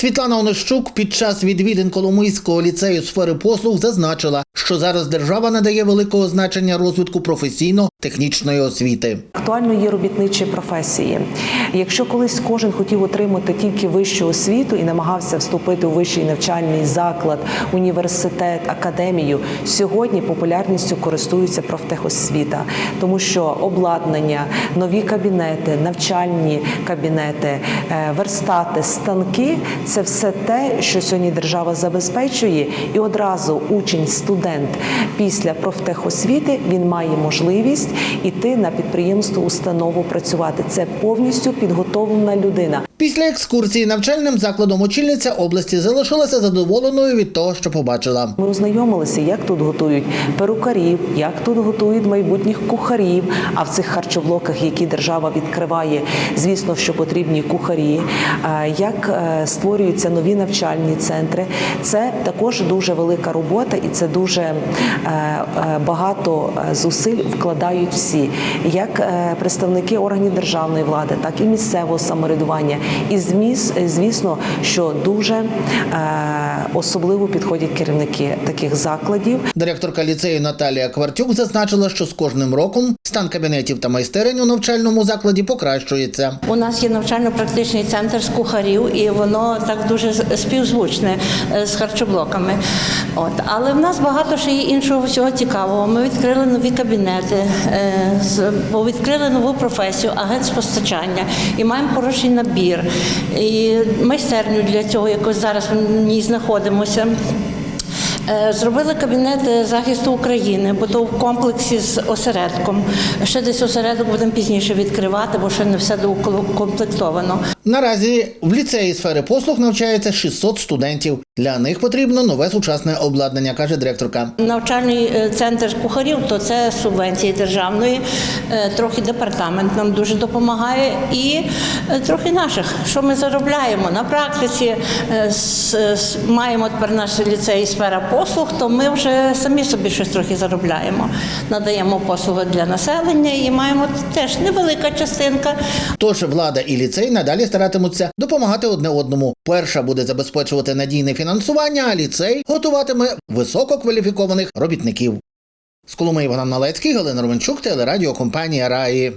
Світлана Онищук під час відвідин Коломийського ліцею сфери послуг зазначила, що зараз держава надає великого значення розвитку професійно-технічної освіти. Актуально є робітничі професії. Якщо колись кожен хотів отримати тільки вищу освіту і намагався вступити у вищий навчальний заклад, університет, академію, сьогодні популярністю користується профтехосвіта, тому що обладнання, нові кабінети, навчальні кабінети, е, верстати, станки це все те, що сьогодні держава забезпечує, і одразу учень, студент після профтехосвіти він має можливість іти на підприємство, установу працювати. Це повністю підготовлена людина. Після екскурсії навчальним закладом очільниця області залишилася задоволеною від того, що побачила. Ми ознайомилися, як тут готують перукарів, як тут готують майбутніх кухарів. А в цих харчоблоках, які держава відкриває, звісно, що потрібні кухарі, е, як е, створюються нові навчальні центри. Це також дуже велика робота, і це дуже е, багато зусиль вкладають всі, як представники органів державної влади, так і місцевого самоврядування. І зміс, звісно, що дуже е, особливо підходять керівники таких закладів. Директорка ліцею Наталія Квартюк зазначила, що з кожним роком стан кабінетів та майстерень у навчальному закладі покращується. У нас є навчально-практичний центр з кухарів, і воно так дуже співзвучне е, з харчоблоками. От але в нас багато ще є іншого всього цікавого. Ми відкрили нові кабінети, е, бо відкрили нову професію агент з постачання і маємо хороший набір. І майстерню для цього якось зараз в ній знаходимося. Е, Зробили кабінет е, захисту України, бо то в комплексі з осередком. Ще десь осередок будемо пізніше відкривати, бо ще не все доукомплектовано. Наразі в ліцеї сфери послуг навчається 600 студентів. Для них потрібно нове сучасне обладнання, каже директорка. Навчальний е, центр кухарів то це субвенції державної, трохи департамент нам дуже допомагає, і трохи наших, що ми заробляємо на практиці. Маємо тепер наш ліцей сфера послуг, то ми вже самі собі щось трохи заробляємо. Надаємо послуги для населення і маємо теж невелика частинка. Тож влада і ліцей надалі старатимуться допомагати одне одному. Перша буде забезпечувати надійне фінансування, а ліцей готуватиме висококваліфікованих робітників. З Коломиї Богдан Малецький, Галина Романчук, телерадіокомпанія Раї.